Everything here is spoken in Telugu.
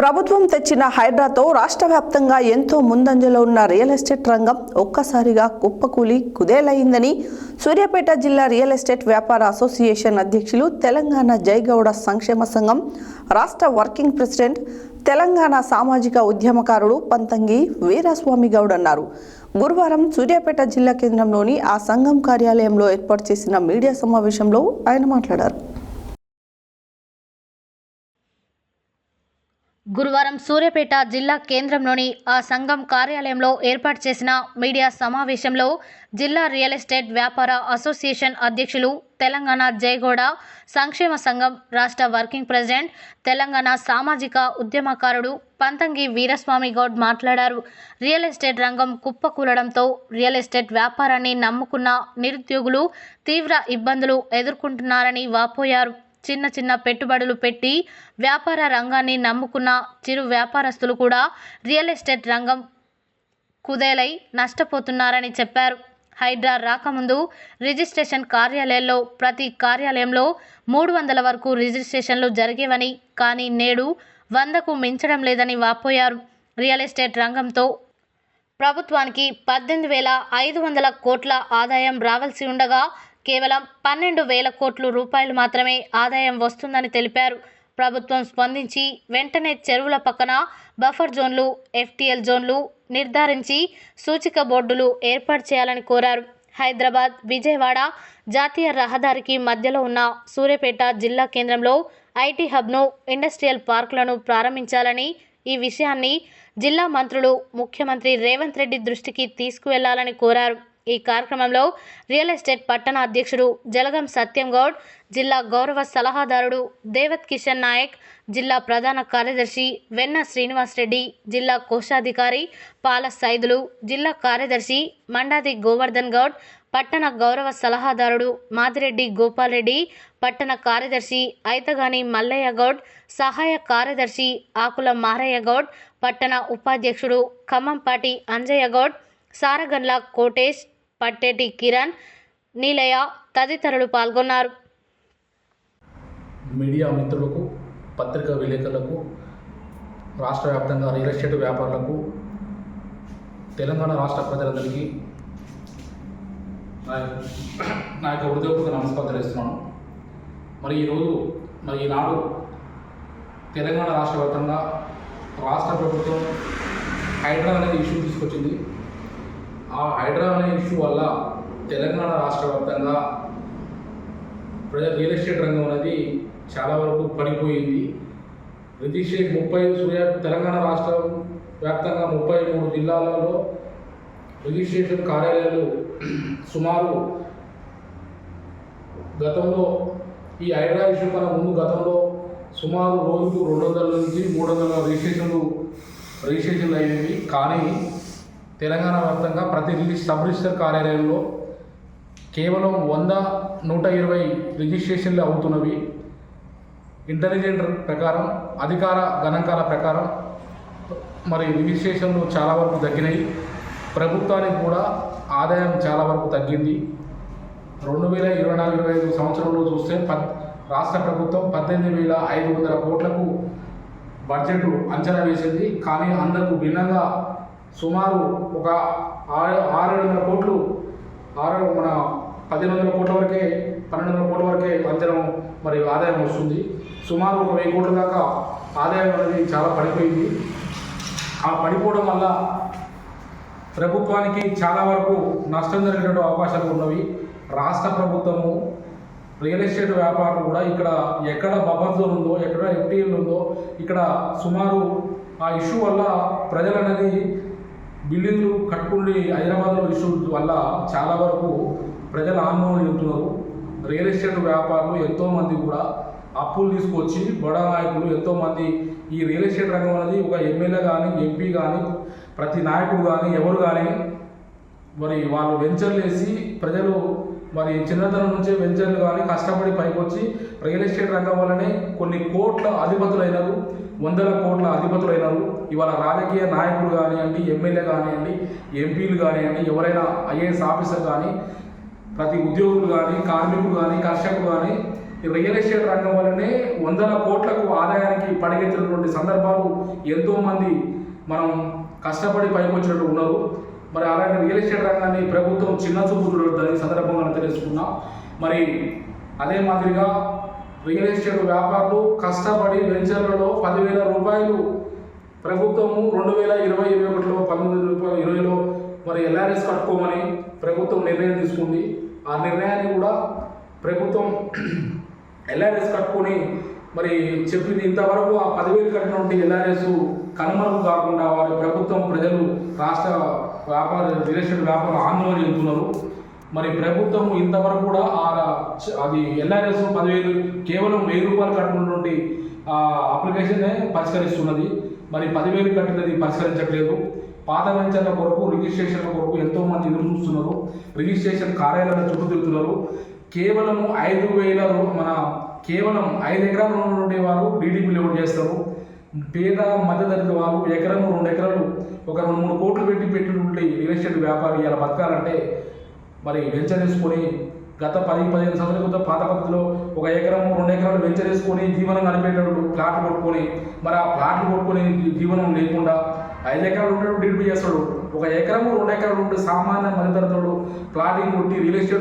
ప్రభుత్వం తెచ్చిన హైడ్రాతో రాష్ట్ర వ్యాప్తంగా ఎంతో ముందంజలో ఉన్న రియల్ ఎస్టేట్ రంగం ఒక్కసారిగా కుప్పకూలి కుదేలైందని సూర్యాపేట జిల్లా రియల్ ఎస్టేట్ వ్యాపార అసోసియేషన్ అధ్యక్షులు తెలంగాణ జైగౌడ సంక్షేమ సంఘం రాష్ట్ర వర్కింగ్ ప్రెసిడెంట్ తెలంగాణ సామాజిక ఉద్యమకారుడు పంతంగి వీరస్వామి గౌడ్ అన్నారు. గురువారం సూర్యాపేట జిల్లా కేంద్రంలోని ఆ సంఘం కార్యాలయంలో ఏర్పాటు చేసిన మీడియా సమావేశంలో ఆయన మాట్లాడారు. గురువారం సూర్యాపేట జిల్లా కేంద్రంలోని ఆ సంఘం కార్యాలయంలో ఏర్పాటు చేసిన మీడియా సమావేశంలో జిల్లా రియల్ ఎస్టేట్ వ్యాపార అసోసియేషన్ అధ్యక్షులు తెలంగాణ జయగౌడ సంక్షేమ సంఘం రాష్ట్ర వర్కింగ్ ప్రెసిడెంట్ తెలంగాణ సామాజిక ఉద్యమకారుడు పంతంగి వీరస్వామి గౌడ్ మాట్లాడారు. రియల్ ఎస్టేట్ రంగం కుప్పకూలడంతో రియల్ ఎస్టేట్ వ్యాపారాన్ని నమ్ముకున్న నిరుద్యోగులు తీవ్ర ఇబ్బందులు ఎదుర్కొంటున్నారని వాపోయారు. చిన్న చిన్న పెట్టుబడులు పెట్టి వ్యాపార రంగాన్ని నమ్ముకున్న చిరు వ్యాపారస్తులు కూడా రియల్ ఎస్టేట్ రంగం కుదేలై నష్టపోతున్నారని చెప్పారు. హైడ్రా రాకముందు రిజిస్ట్రేషన్ కార్యాలయాల్లో ప్రతి కార్యాలయంలో మూడు వందల వరకు రిజిస్ట్రేషన్లు జరిగేవని కానీ నేడు వందకు మించడం లేదని వాపోయారు. రియల్ ఎస్టేట్ రంగంతో ప్రభుత్వానికి పద్దెనిమిది వేల ఐదు వందల కోట్ల ఆదాయం రావాల్సి ఉండగా కేవలం పన్నెండు వేల కోట్లు రూపాయలు మాత్రమే ఆదాయం వస్తుందని తెలిపారు. ప్రభుత్వం స్పందించి వెంటనే చెరువుల పక్కన బఫర్ జోన్లు ఎఫ్టీఎల్ జోన్లు నిర్ధారించి సూచిక బోర్డులు ఏర్పాటు చేయాలని కోరారు. హైదరాబాద్ విజయవాడ జాతీయ రహదారికి మధ్యలో ఉన్న సూర్యాపేట జిల్లా కేంద్రంలో ఐటీ హబ్ను ఇండస్ట్రియల్ పార్కులను ప్రారంభించాలని ఈ విషయాన్ని జిల్లా మంత్రులు ముఖ్యమంత్రి రేవంత్ రెడ్డి దృష్టికి తీసుకువెళ్ళాలని కోరారు. ఈ కార్యక్రమంలో రియల్ ఎస్టేట్ పట్టణ అధ్యక్షుడు జలగం సత్యం గౌడ్ జిల్లా గౌరవ సలహాదారుడు దేవత్ కిషన్ నాయక్ జిల్లా ప్రధాన కార్యదర్శి వెన్న శ్రీనివాస్ రెడ్డి జిల్లా కోశాధికారి పాల సైదులు జిల్లా కార్యదర్శి మండాది గోవర్ధన్ గౌడ్ పట్టణ గౌరవ సలహాదారుడు మాదిరెడ్డి గోపాల్ రెడ్డి పట్టణ కార్యదర్శి ఐతగాని మల్లయ్య గౌడ్ సహాయ కార్యదర్శి ఆకుల మారయ్య గౌడ్ పట్టణ ఉపాధ్యక్షుడు ఖమ్మంపాటి అంజయ్య గౌడ్ సారగన్ల కోటేష్ పట్టేటి కిరణ్ నీలయ తదితరులు పాల్గొన్నారు. మీడియా మిత్రులకు పత్రికా విలేకరులకు రాష్ట్ర వ్యాప్తంగా రియల్ ఎస్టేట్ వ్యాపారులకు తెలంగాణ రాష్ట్ర ప్రజలందరికీ నా యొక్క హృదయపూర్వక నమస్కారం తెలియజేస్తున్నాను. మరి ఈరోజు మరి ఈనాడు తెలంగాణ రాష్ట్ర వ్యాప్తంగా రాష్ట్ర ప్రభుత్వం హైడ్రా అనేది ఇష్యూ తీసుకొచ్చింది. ఆ హైడ్రా అనే ఇష్యూ వల్ల తెలంగాణ రాష్ట్ర వ్యాప్తంగా ప్రజా రియల్ ఎస్టేట్ రంగం అనేది చాలా వరకు పడిపోయింది. రిజిస్ట్రేట్ ముప్పై సూర్య తెలంగాణ రాష్ట్రం వ్యాప్తంగా ముప్పై మూడు జిల్లాలలో రిజిస్ట్రేషన్ కార్యాలయాలు సుమారు గతంలో ఈ హైడ్రా ఇష్యూ కన్నా ముందు గతంలో సుమారు రోజుకు రెండు వందల నుంచి మూడు వందల రిజిస్ట్రేషన్లు రిజిస్ట్రేషన్లు అయ్యేవి కానీ తెలంగాణ వ్యాప్తంగా ప్రతి రిజిస్ సబ్ రిజిస్టర్ కార్యాలయంలో కేవలం వంద నూట ఇరవై రిజిస్ట్రేషన్లు అవుతున్నవి. ఇంటెలిజెంట్ ప్రకారం అధికార గణాంకాల ప్రకారం మరి రిజిస్ట్రేషన్లు చాలా వరకు తగ్గినాయి. ప్రభుత్వానికి కూడా ఆదాయం చాలా వరకు తగ్గింది. రెండు వేల ఇరవై నాలుగు ఇరవై ఐదు సంవత్సరంలో చూస్తే పద్ రాష్ట్ర ప్రభుత్వం పద్దెనిమిది వేల ఐదు వందల కోట్లకు బడ్జెట్ అంచనా వేసింది. కానీ అందుకు భిన్నంగా సుమారు ఒక ఆరు ఆరు వందల కోట్లు ఆరు మన పదిహేను వందల కోట్ల వరకే పన్నెండు వందల కోట్ల వరకే అంచనా మరి ఆదాయం వస్తుంది. సుమారు ఒక వెయ్యి కోట్ల దాకా ఆదాయం అనేది చాలా పడిపోయింది. ఆ పడిపోవడం వల్ల ప్రభుత్వానికి చాలా వరకు నష్టం జరిగేటువంటి అవకాశాలు ఉన్నవి. రాష్ట్ర ప్రభుత్వము రియల్ ఎస్టేట్ వ్యాపారం కూడా ఇక్కడ ఎక్కడ బఫర్ జోన్ ఉందో ఎక్కడ ఎఫ్టీఎల్ ఉందో ఇక్కడ సుమారు ఆ ఇష్యూ వల్ల ప్రజలు అనేది బిల్డింగ్లు కట్టుకుని హైదరాబాద్లో ఇష్యూ వల్ల చాలా వరకు ప్రజలు ఆందోళన చెందుతున్నారు. రియల్ ఎస్టేట్ వ్యాపారులు ఎంతోమంది కూడా అప్పులు తీసుకొచ్చి బడా నాయకులు ఎంతోమంది ఈ రియల్ ఎస్టేట్ రంగం అనేది ఒక ఎమ్మెల్యే కానీ ఎంపీ కానీ ప్రతి నాయకుడు కానీ ఎవరు కానీ మరి వాళ్ళు వెంచర్లు వేసి ప్రజలు మరి చిన్నతనం నుంచే వెంచర్లు కానీ కష్టపడి పైకి వచ్చి రియల్ ఎస్టేట్ రంగం వల్లనే కొన్ని కోట్ల అధిపతులైనరు వందల కోట్ల అధిపతులైనరు. ఇవాళ రాజకీయ నాయకులు కానివ్వండి ఎమ్మెల్యే కానివ్వండి ఎంపీలు కానివ్వండి ఎవరైనా ఐఏఎస్ ఆఫీసర్ కానీ ప్రతి ఉద్యోగులు కానీ కార్మికులు కానీ కర్షకులు కానీ ఈ రియల్ ఎస్టేట్ రంగం వల్లనే వందల కోట్లకు ఆదాయానికి పడిగెత్తినటువంటి సందర్భాలు ఎంతోమంది మనం కష్టపడి పైకి వచ్చినట్టు ఉన్నారు. మరి అలాంటి రియల్ ఎస్టేట్ రంగాన్ని ప్రభుత్వం చిన్న చూపు చూడొద్దని సందర్భంగా మనం తెలుసుకున్నాం మరి అదే మాదిరిగా రియల్ ఎస్టేట్ వ్యాపారులు కష్టపడి వెంచర్లలో పదివేల రూపాయలు ప్రభుత్వము రెండు వేల ఇరవై ఇరవై ఒకటిలో పంతొమ్మిది రూపాయలు ఇరవైలో మరి ఎల్ఆర్ఎస్ కట్టుకోమని ప్రభుత్వం నిర్ణయం తీసుకుంది. ఆ నిర్ణయాన్ని కూడా ప్రభుత్వం ఎల్ఆర్ఎస్ కట్టుకొని మరి చెప్పింది ఇంతవరకు ఆ పదివేలు కట్టినటువంటి ఎల్ఆర్ఎస్ కనుమరుగు కాకుండా వారి ప్రభుత్వం ప్రజలు రాష్ట్ర వ్యాపార రియల్ ఎస్టేట్ వ్యాపారం ఆందోళన చెందుతున్నారు. మరి ప్రభుత్వం ఇంతవరకు కూడా ఆ అది ఎల్ఆర్ఎస్ పదివేలు కేవలం వెయ్యి రూపాయలు కట్టినటువంటి అప్లికేషన్నే పరిష్కరిస్తున్నది. మరి పదివేలు కట్టినది పరిష్కరించట్లేదు. పాత వెంచర్ల కొరకు రిజిస్ట్రేషన్ల కొరకు ఎంతో మంది ఎదురు చూస్తున్నారు. రిజిస్ట్రేషన్ కార్యాలయాల చుట్టూ తిరుగుతున్నారు. కేవలం ఐదు వేల మన కేవలం ఐదు ఎకరాలు ఉన్నటువంటి వారు డీడీపీ లెవెల్ చేస్తారు. పేద మధ్యతరగతి వాళ్ళు ఎకరం రెండు ఎకరాలు ఒక రెండు మూడు కోట్లు పెట్టి పెట్టి పెట్టినటువంటి రియల్ ఎస్టేట్ వ్యాపారం ఇలా బతకాలంటే మరి వెంచర్ వేసుకొని గత పది పదిహేను సంవత్సరాల క్రితం పాత పద్ధతిలో ఒక ఎకరం రెండు ఎకరాలు వెంచర్ వేసుకొని జీవనం నడిపేటప్పుడు ప్లాట్లు కొట్టుకొని మరి ఆ ప్లాట్లు కొట్టుకొని జీవనం లేకుండా ఐదు ఎకరాలు ఉంటాడు డీడ్ చేస్తాడు ఒక ఎకరం రెండు ఎకరాలు ఉంటే సామాన్య మధ్యతరగతుడు ప్లాటింగ్ కొట్టి రియల్ ఎస్టేట్